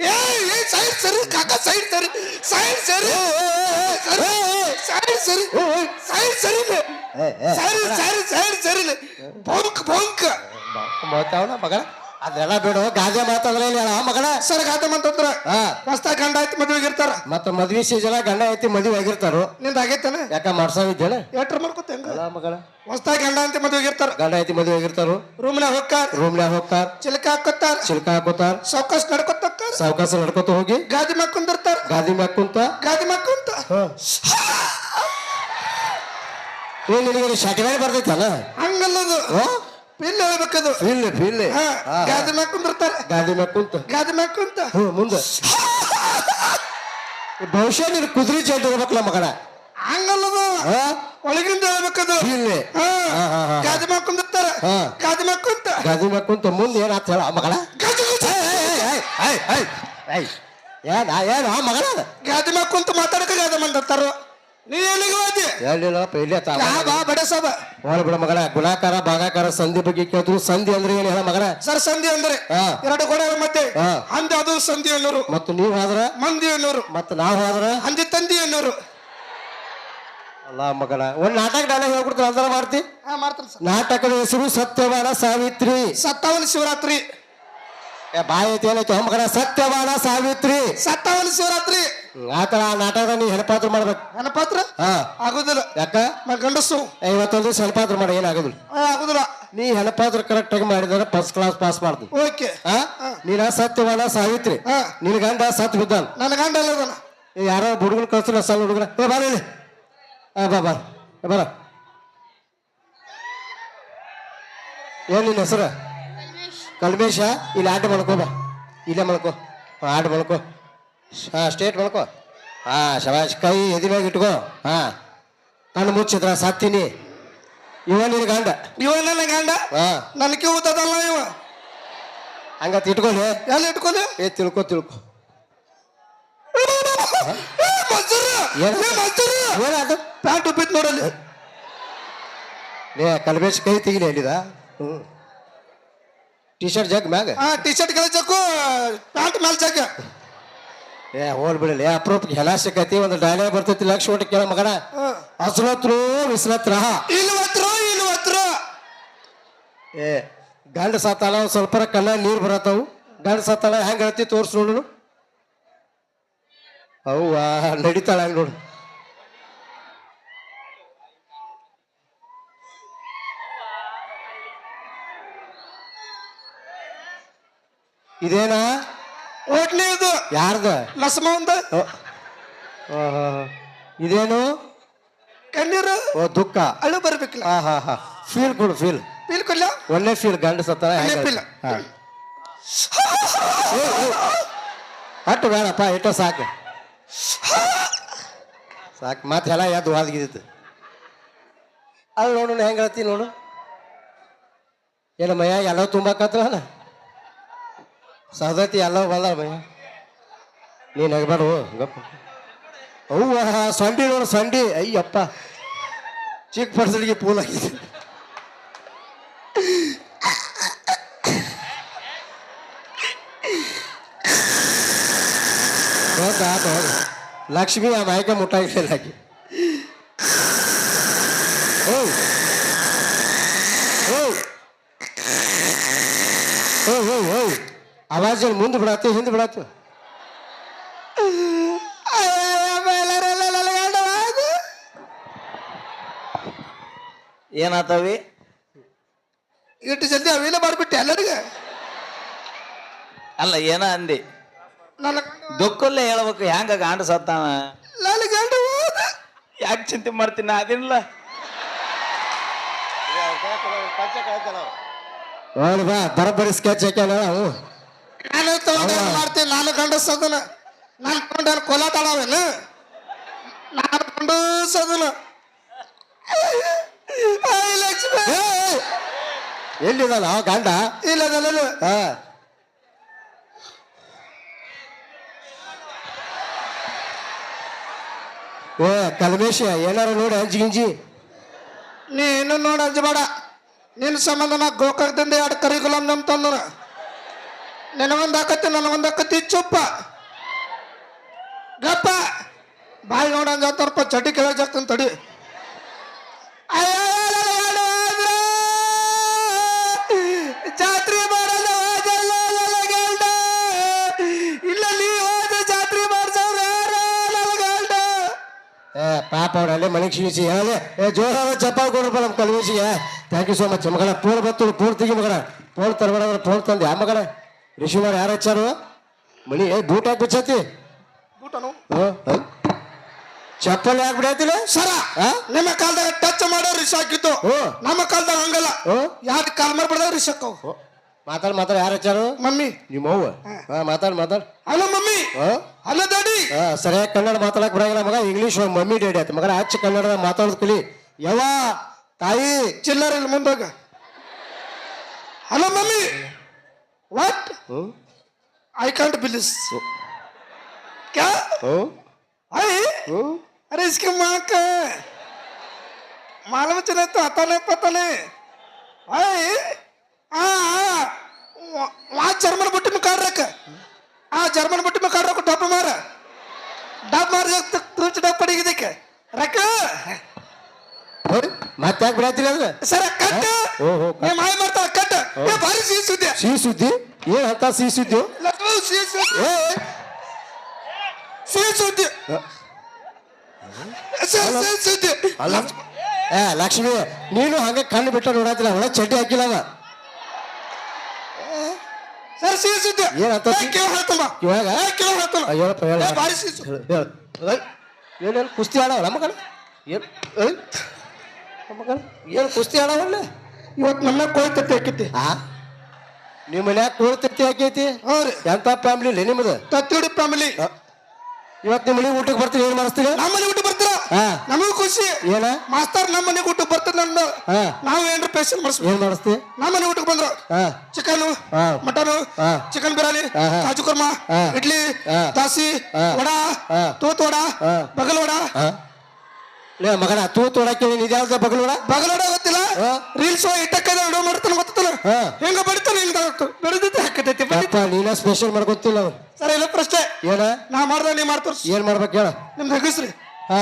ಏ ಏ ಸೈಡ್ ಸರಿ ಕಾಕ ಸೈಡ್ ಸರಿ ಸೈಡ್ ಸರಿ ಸೈಡ್ ಸರಿ ಸೈಡ್ ಸರಿ
ಏ, ಏ.
ಸರಿ ಸರಿ ಸೈಡ್ ಸರಿ ಬೊಂಕ್ ಬೊಂಕ್
ಮತ್ತಾವನ ಮಗಳ ಅದೆಲ್ಲ ಬಿಡು ಗಾದೆ ಮಾತಂದ್ರೆ ಹೇಳ. ಮಗಳ?
ಸರ್ ಗಾದೆ
ಮಾತಂದ್ರ
ಹೊಸ್ತ ಗಂಡ ಆಯ್ತು ಮದುವೆ ಇರ್ತಾರ.
ಮತ್ತ ಮದ್ವಿ ಸೀಸನ್ ಗಂಡ ಐತಿ ಮದುವೆ ಆಗಿರ್ತಾರು.
ನಿಂದ ಆಗೈತಾನೆ?
ಯಾಕ ಮಾಡ್ಸಾವಿದ್ದೇನ
ಎಟ್ರ ಮಾಡ್ಕೊತ
ಮಗಳ.
ಹೊಸ್ತ ಗಂಡ ಅಂತ ಮದುವೆ ಇರ್ತಾರ.
ಗಂಡ ಐತಿ ಮದುವೆ ಆಗಿರ್ತಾರು
ರೂಮ್ನ್ಯಾಗ ಹೋಗ್ತಾರ.
ರೂಮ್ನ್ಯಾಗ ಹೋಗ್ತಾರ.
ಚಿಲ್ಕ ಹಾಕೋತಾರ
ಚಿಲ್ಕ ಹಾಕೋತಾರ
ಸಾವಕಾಶ ನಡ್ಕೊತಾರ
ಸಾವಕಾಶ ನಡ್ಕೊತ ಹೋಗಿ
ಗಾದಿ ಮ್ಯಾಗ ಕುಂದಿರ್ತಾರ.
ಗಾದಿ ಮ್ಯಾಗ ಕುಂತ.
ಗಾದಿ ಮ್ಯಾಗ ಕುಂತ.
ಏನ್ ನಿನಗೆ ಶಟಿವಾಡಿ ಬರ್ತೈತಲ್ಲ
ಹಂಗಲ್ಲದು. ಪಿಲ್ ಹೇಳ್ಬೇಕದು
ಇಲ್ಲ ಫಿಲ್
ಹಾ ಗಾದಿ ಮ್ಯಾಗ ಕುಂದಿರ್ತಾರ.
ಗಾದಿ ಮ್ಯಾಗ ಕುಂತ.
ಗಾದಿ ಮ್ಯಾಗ ಕುಂತ.
ಹ್ಮ್ ಮುಂದೆ. ಬಹುಶಃ ನೀನು ಕುದುರೆ ಜಡ್ ಇರ್ಬೇಕಲ್ಲ ಮಗನ.
ಹಂಗಲ್ಲದು.
ಹಾ
ಒಳಗಿಂದ ಹೇಳ್ಬೇಕದು.
ಫಿಲ್
ಹಾ.
ಹಾ, ಹಾ, ಹಾ.
ಗಾದಿ ಮ್ಯಾಗ ಕುಂದಿರ್ತಾರ.
ಹಾ.
ಗಾದಿ ಮ್ಯಾಗ ಕುಂತ.
ಗಾದಿ ಮ್ಯಾಗ ಕುಂತ ಮುಂದೆ ಏನಾತ್ ಹೇಳ ಮಗಳ
ಗಾದಿ ಕುಂತ.
ಏನ ಏನ ಆ ಮಗಳ
ಗಾದಿ ಮ್ಯಾಗ ಕುಂತ ಮಾತಾಡಕ ಗಾದಿ ಮಂದಿರ್ತಾರ? ನೀ ಎಲ್ಲಿಗೆ ಹೋದಿ
ಇಲ್ಲೇ ತಾ
ಯಾ ಬಾ ಬಡ ಸಬ
ಬಿಡ ಮಗಳ ಗುಣಾಕಾರ ಭಾಗಾಕಾರ ಸಂಧಿ ಬಗ್ಗೆ ಕೇಳಿದ್ರು ಸಂಧಿ ಅಂದ್ರೆ ಏನು ಹೇಳ ಮಗಳ?
ಸರ್ ಸಂಧಿ ಅಂದ್ರೆ
ಹಾ.
ಎರಡು ಗೋಡೆ ಮತ್ತೆ.
ಹಾ.
ಹಂದಿ ಅದು ಸಂಧಿ ಅನ್ನೋರು.
ಮತ್ತು ನೀವು ಹೋದ್ರ?
ಮಂದಿ ಅನ್ನೋರು.
ಮತ್ತು ನಾವು ಹೋದ್ರ?
ಅಂದಿ ತಂದಿ ಅನ್ನೋರು.
ಅಲ್ಲ ಮಗಳ ಒಂದ್ ನಾಟಕ ಡೈಲಾಗ್ ಹೇಳ್ಕೊಡ್ತಾರೆ ಅದರ ಮಾಡ್ತಿ?
ಹಾ ಮಾಡ್ತಾನೆ ಸರ್.
ನಾಟಕದ ಹೆಸರು ಸತ್ಯವಾನ ಸಾವಿತ್ರಿ.
ಸತ್ತವನ ಶಿವರಾತ್ರಿ.
ಏ, ಬಾಯಿ ಐತಿ ಏನೈತಿ ಆ ಮಗನ ಸತ್ಯವಾನ ಸಾವಿತ್ರಿ.
ಸತ್ತಾವನ ಶಿವರಾತ್ರಿ.
ಆತರ ಆ ನಾಟಕ ನೀ ಹೆಣಪಾತ್ರ ಮಾಡ್ಬೇಕು.
ನನ್ನ ಪಾತ್ರ
ಹಾ.
ಆಗುದಿಲ್ಲ.
ಯಾಕ?
ನಾ ಗಂಡಸು.
ಏ, ಇವತ್ತೊಂದು ದಿವಸ ಹೆಣಪಾತ್ರ ಮಾಡಿ ಏನಾಗೋದಿಲ್ಲ.
ಆ, ಆಗುದಿಲ್ಲ.
ನೀ ಹೆಣಪಾತ್ರ ಕರೆಕ್ಟ್ ಆಗಿ ಮಾಡಿದ್ರೆ ಫಸ್ಟ್ ಕ್ಲಾಸ್ ಪಾಸ್ ಮಾಡ್ತೀನಿ
ಓಕೆ.
ಹಾ? ನೀನ ಸತ್ಯವಾದ ಸಾವಿತ್ರಿ.
ಹಾ.
ನಿನ್ ಗಂಡ ಸತ್ ಬಿದ್ದಾನ.
ನನ್ನ ಗಂಡ ಅಲ್ಲದನ
ಏ, ಯಾರೋ ಹುಡುಗನ ಕಳ್ಸಿಲ್ಲ ಸಣ್ಣ ಹುಡುಗರ ಏ ಬಾರ ಇಲ್ಲಿ. ಆ, ಬಾ ಬಾ. ಏ, ಬರ ಏನ್ ಹೆಸರು? ಕಲ್ಮೇಶ ಇಲ್ಲಿ ಆಟ ಮಾಡ್ಕೋ ಬಾ. ಇಲ್ಲೇ ಮಾಡ್ಕೋ. ಆಟ ಮಾಡ್ಕೋ. ಹಾಂ ಸ್ಟೇಟ್ ಮಾಡ್ಕೋ. ಹಾಂ ಶಬಾಷ್ ಕೈ ಎದಿ ಮ್ಯಾಗ ಇಟ್ಕೋ. ಹಾಂ. ಕಣ್ಣು ಮುಚ್ಚಿದ್ರ ಸತ್ತೀನಿ ಇವ ನಿನ್ನ ಗಂಡ.
ಇವ ನನ್ನ ಗಂಡ?
ಹಾಂ.
ನನ್ನ ಕ್ಯೂ ಊತದಲ್ಲ ಇವ?
ಹಂಗತ್ ಇಟ್ಕೊಳ್ಳಿ.
ಎಲ್ಲ ಇಟ್ಕೊಂಡು
ಏ ತಿಳ್ಕೊ ತಿಳ್ಕೊ! ಏನಾದ
ಪ್ಯಾಂಟ್ ಉಪ್ಪಿತ್ತು ನೋಡಲ್ಲಿ.
ಏ ಕಲ್ಮೇಶ್ ಕೈ ತೆಗಿಲಿ ಹೇಳಿದ ಹ್ಞೂ ಟಿ ಶರ್ಟ್ ಜಗ್ ಮ್ಯಾಗ?
ಆ ಟಿ ಶರ್ಟ್ ಕೆಳ ಚಕ್ಕು ಪ್ಯಾಂಟ್ ಮ್ಯಾಲ ಜಗ್
ಏ ಹೋಲ್ ಬಿಡಲಿ ಅಪ್ರೂಪಕ್ಕೆ ಸಿಕ್ಕತಿ ಒಂದು ಡೈಲಾಗ್ ಬರ್ತೈತಿ ಲಕ್ಷ ಓಟ ಕೇಳ ಮಗನ.
ಹಾ.
ವಿಸ್ರತ್ರ.
ಇಲ್ವತ್ರು ಇಲ್ವತ್ರು.
ಏ ಗಂಡ ಸತ್ತಾಳ ಒಂದ್ ಸ್ವಲ್ಪ ಕಣ್ಣ ನೀರು ಬರತ್ತವು. ಗಂಡ ಸತ್ತಾಳ ಹೆಂಗ್ ಹೇಳ್ತಿ ತೋರ್ಸ್ ನೋಡು. ಅವ್ವ ನಡಿತಾಳ ನೋಡು. ಇದೇನ?
ಹೋಟ್ಲಿ ಇದು.
ಯಾರ್ದು?
ಲಸ್ಮ ಒಂದ.
ಇದೇನು?
ಕಣ್ಣೀರು.
ಓ ದುಃಖ.
ಅಳು ಬರ್ಬೇಕಿಲ್ಲ.
ಹಾ ಹಾ ಹಾ. ಫೀಲ್ ಕೊಡು ಫೀಲ್.
ಬೀಳ್ಕೊಲ್ಲ
ಒಳ್ಳೆ ಫೀಲ್ ಗಂಡ ಸತ್ತಾರ
ನೆನಪಿಲ್ಲ.
ಅಟ್ಟು ಬೇಡಪ್ಪ ಇಟ್ಟ ಸಾಕು. ಸಾಕು. ಮತ್ತೆ ಎಲ್ಲ ಎದ್ದು ವಾದ್ಗಿದ್ದು ಅಲ್ಲಿ ನೋಡು ಹೆಂಗೆ ಹೇಳ್ತೀನಿ ನೋಡು. ಏನು ಎಲ್ಲ ತುಂಬಾಕತ್ತವಲ್ಲ ಸಹದತಿ ಎಲ್ಲ ಬಂದ ಮೈಯ ನೀನು ನಗಬೇಡ ಗಪ್ಪ. ಅವ್ವ, ಸೊಂಡಿ ನೋಡು, ಸೊಂಡಿ. ಅಯ್ಯಪ್ಪ. ಚಿಕ್ಕ ಪರ್ಸಲಿಗೆ ಪೂಲ್ ಆಗಿದೆ ಹೌದಾ ಹೌದು ಲಕ್ಷ್ಮಿ, ಆ ಮಾಯಕ ಮುಟ್ಟಾಗಿಲ್ಲ ಆಕಿ ಓ ಓ ಓ ಓ ಓ ಆವಾಜ್ ಮುಂದೆ ಬಿಡತ್ತೆ ಹಿಂದೆ ಬಿಡಾತು.
ಏನಾತವಿ?
ಇಟ್ಟು ಜಲ್ದಿ ಅವೇನ ಮಾಡ್ಬಿಟ್ಟೆ ಎಲ್ಲರಿಗೆ.
ಅಲ್ಲ ಏನ ಅಂದಿ?
ನನ್ನ
ದುಃಖಲ್ಲೇ ಹೇಳ್ಬೇಕು ಹೆಂಗ ಗಾಂಡ ಸತ್ತಾನ? ಯಾಕೆ ಚಿಂತೆ ಮಾಡ್ತೀನಿ ಅದಿಲ್ಲ
ಬಾ ಬರಬ್ಬರಿ ಸ್ಕೆಚ್ ಹಾಕ್ಯಾನ ನಾವು
ನಾನು ತಗೊಂಡು ಮಾಡ್ತೀನಿ ನಾನು ಗಂಡಸದನ ನಾನು ಕೊಂಡ ಕೋಲಾಟಾಡವೇನು ನಾನು ಗಂಡಸದನ ಲಕ್ಷ್ಮಿ.
ಎಲ್ಲಿದಲ್ಲ ಗಂಡ?
ಇಲ್ಲ
ಹಾ. ಏ ಕಲ್ಮೇಶ ಏನಾರ ನೋಡಿ ಅಂಜಿ ಗಿಂಜಿ.
ನೀನು ನೋಡ ಅಂಜಬೇಡ ನಿನ್ನ ಸಂಬಂಧ ನಾ ಗೋಕಾಕದಿಂದ ಎರಡು ಕರಿ ನಮ್ಮ ನಮ್ ತಂದನ. ನಿನಗೊಂದು ಹಾಕತ್ತಿ ನನಗೊಂದು ಹಾಕತ್ತಿ ಚುಪ್ಪ. ಗಪ್ಪ. ಬಾಯಿ ನೋಡ ಅಂಜಾತಾರಪ್ಪ ಚಟಿ ಕೆಳಗೆ ಜಾಕ್ತಾನೆ ತಡಿ. ಜಾತ್ರೆ ಮಾಡಲ್ಲ ಇಲ್ಲ ನೀ ಹೋದ ಜಾತ್ರೆ ಮಾಡ್ಸವ್ರ
ಏ, ಪಾಪ ಅವ್ರ ಅಲ್ಲೇ ಹೇಳಿ ಏ ಜೋರಾದ ಚಪ್ಪಾಳ ಕೊಡಪ್ಪ ನಮ್ಮ ಕಲ್ಮೇಶಿಗೆ. ಥ್ಯಾಂಕ್ ಯು ಸೋ ಮಚ್ ಮಗಳ. ಪೋಲ್ ಬತ್ತು ತೆಗಿ ಮಗಳ. ಪೋಲ್ ತರಬೇಡ ಪೋಲ್ ತಂದೆ, ಆ ಮಗಳ. ರಿಷಿಮಾರ್ ಯಾರು ಹಚ್ಚಾರು ಮಣಿ ಏ ಬೂಟ್ ಹಾಕಿ ಬಿಚ್ಚತಿ
ಬೂಟನು
ಚಪ್ಪಲ್ ಯಾಕೆ ಬಿಡತ್ತಿಲ್ಲ
ಸರ
ಆ?
ನಿಮ್ಮ ಕಾಲದಾಗ ಟಚ್ ಮಾಡೋ ರಿಸ್ ಹಾಕಿತ್ತು
ಓ.
ನಮ್ಮ ಕಾಲದಾಗ ಹಂಗಲ್ಲ.
ಓ.
ಯಾರ ಕಾಲ್ ಮಾಡ್ಬಿಡ್ದಾಗ ಬಿಡದ ರಿಸ್ ಹಾಕವು
ಮಾತಾಡ್ ಮಾತಾಡ್ ಯಾರು ಹಚ್ಚಾರು
ಮಮ್ಮಿ.
ನಿಮ್ಮ ಅವ್ವ ಹಾ ಮಾತಾಡ್ ಮಾತಾಡ್.
Hello mummy.
ಹಾ.
Hello daddy.
ಹಾ ಸರಿಯಾಗಿ ಕನ್ನಡ ಮಾತಾಡಕ್ ಬರಂಗಿಲ್ಲ ಮಗ. ಇಂಗ್ಲೀಷ್ ಮಮ್ಮಿ ಡ್ಯಾಡಿ ಆಯ್ತು. ಮಗನ ಹಚ್ಚ ಕನ್ನಡ ಮಾತಾಡೋದ್ ಕಲಿ. ಯವ್ವ ತಾಯಿ.
ಚಿಲ್ಲರ್ ಇಲ್ಲಿ ಮುಂದಾಗ. Hello mummy. what
hmm
I can't believe ಕ್ಯಾ
ಹ್ಮ್
ಐ
ಹ್ಮ್
अरे इसके माँ का मालूम चले तो आता नहीं पता नहीं भाई हाँ हाँ वहाँ- वहाँ जर्मन बुट्टी में काट रखा हाँ जर्मन बुट्टी में काट रखो डब मारा डब मार जब तक तुझ डब पड़ेगी देखे रख
ಮತ್ತಾಕ್ ಬಿಡತ್ತಿಲ್ಲ ಅಂದ್ರೆ?
ಸರ
ಕಟ್ಟ ಓಹೋ ಕಟ್.
ನಿಮ್ಮ ಹಾಯ್ ಮಾಡ್ತಾಳ ಕಟ್ಟ ಏ ಭಾರಿ ಸಿಹಿ ಸುದ್ದಿ.
ಸಿಹಿ ಸುದ್ದಿ? ಏನ್ ಅಂತ ಸಿಹಿ ಸುದ್ದಿ?
ಲಕ್ಷ್ಮಣ ಸಿಹಿ ಸುದ್ದಿ. ಸುದ್ದಿ.
ಅಲ್ಲ. ಏ ಲಕ್ಷ್ಮಿ ನೀನು ಹಂಗ ಕಣ್ಣು ಬಿಟ್ಟ ನೋಡತ್ತಿಲ್ಲ ಒಳ ಚಡ್ಡಿ ಹಾಕಿಲ್ಲ ಅವ.
ಸರ್ ಸಿಹಿ ಸುದ್ದಿ.
ಏನ್
ಆತ? ಏ, ಕೇಳ್
ಇವಾಗ?
ಏ, ಕೇಳ್ ಹೇಳ್ತಮ್ಮ.
ಹೇಳಪ್ಪ ಹೇಳ.
ಭಾರಿ
ಸಿಹಿ ಏನೇನು ಕುಸ್ತಿ ಆಡವಲ್ಲ ಮಗಳ ಏನ್ ಮಗನ ಏನು ಕುಸ್ತಿ ಆಡವಲ್ಲ
ಇವತ್ತು ನಮ್ಮ ಕೋಳಿ ತಟ್ಟಿ ಹಾಕಿದ್ದೆ
ಆ ನಿಮ್ಮ ಮನ್ಯಾಗ ಕೋಳಿ ತತ್ತಿ ಹಾಕೈತಿ ಎಂತ ಫ್ಯಾಮಿಲಿ ಇಲ್ಲ ನಿಮ್ಮದು
ತತ್ತಿಡಿ ಫ್ಯಾಮಿಲಿ
ಇವತ್ತು ನಿಮ್ಮ ಮನೆ ಊಟಕ್ಕೆ ಬರ್ತೀವಿ ಏನು ಮಾಡಿಸ್ತೀವಿ
ನಮ್ಮ ಮನೆ ಊಟ ಬರ್ತೀರ
ಹಾ.
ನಮಗೂ ಖುಷಿ
ಏನ
ಮಾಸ್ತರ್ ನಮ್ಮ ಮನೆಗೆ ಊಟ ಬರ್ತದೆ ನನ್ನ
ಹಾ
ನಾವು ಏನ್ರ ಪೇಷನ್ ಮಾಡಿಸ್ಬೇಕು
ಏನು ಮಾಡಿಸ್ತಿ
ನಮ್ಮ ಮನೆ ಊಟಕ್ಕೆ ಬಂದ್ರು
ಹಾ
ಚಿಕನ್
ಹಾ.
ಮಟನ್
ಹಾ.
ಚಿಕನ್ ಬಿರಿಯಾನಿ
ಹಾ, ಹಾ.
ಕಾಜು ಕುರ್ಮಾ
ಹಾ.
ಇಡ್ಲಿ
ಹಾ.
ದಾಸಿ
ಹಾ.
ವಡಾ
ಹಾ.
ತೋತ್ ವಡಾ
ಹಾ.
ಬಗಲ್ ವಡಾ
ಹಾ ಲೇ ಮಗನ ತೂ ತೋಡಕ್ಕೆ ಕೇಳಿ ಇದ್ಯಾವ್ದ ಬಗಲೋಡ
ಬಗಲ್ ವಡಾ ಗೊತ್ತಿಲ್ಲ. ರೀಲ್ಸ್ ಇಟ್ಟಕ್ಕೆ ವಿಡಿಯೋ ಮಾಡ್ತಾನೆ ಗೊತ್ತಿಲ್ಲ. ಹೆಂಗ ಬಡಿತಾನೆ ಹಿಂಗ ಬೆಳೆದೈತೆ ಹಾಕತೈತಿ
ಅಪ್ಪ ನೀನ ಸ್ಪೆಷಲ್ ಮಾಡ್ಕೊತಿಲ್ಲ ಅವ್ರು.
ಸರ್ ಇಲ್ಲ ಪ್ರಶ್ನೆ.
ಏನ?
ನಾ ಮಾಡ್ದ ನೀ ಮಾಡ್ತೋರ್ಸ್
ಏನ್ ಮಾಡ್ಬೇಕು ಹೇಳ.
ನಿಮ್ದು ಹೆಗಸ್ರಿ?
ಹಾ.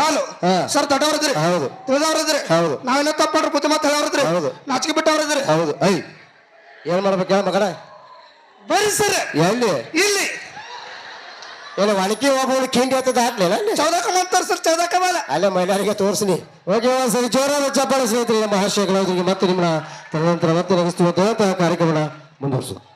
ಹಾಲು?
ಹಾ.
ಸರ್ ದೊಡ್ಡವ್ರದ್ರಿ
ಹೌದು.
ತಿಳಿದವ್ರದ್ರಿ
ಹೌದು.
ನಾವೇನೋ ತಪ್ಪು ಮಾಡ್ರಿ ಬುದ್ಧಿ ಮಾತು ಹೇಳವ್ರದ್ರಿ
ಹೌದು.
ನಾಚಿಕೆ ಬಿಟ್ಟವ್ರದ್ರಿ
ಹೌದು. ಐ. ಏನ್ ಮಾಡ್ಬೇಕು ಹೇಳ ಮಗನ?
ಬರ್ರಿ ಸರ್.
ಎಲ್ಲಿ?
ಇಲ್ಲಿ.
ಏನು ಒಣಕಿ ಹೋಗೋದು ಕಿಂಡಿ ಹತ್ತದ ಹಾಕ್ಲಿಲ್ಲ
ಚೌದಕ ಮಾಡ್ತಾರ ಸರ್ ಚೌದಕ ಮೇಲೆ
ಅಲ್ಲೇ ಮೈಲಾರಿಗೆ ತೋರಿಸ್ನಿ. ಓಕೆ ಒಂದ್ಸರಿ ಜೋರಾದ ಚಪ್ಪಾಳೆ ಸ್ನೇಹಿತರಿಗೆ ಹಾಸ್ಯಗಳವರಿಗೆ ಮತ್ತೆ ನಿಮ್ಮ ತದನಂತರ ಮತ್ತೆ ನಡೆಸ್ತೀವಿ ಅಂತ ಕಾರ್ಯಕ್ರಮನ ಮುಂದುವರಿಸೋದು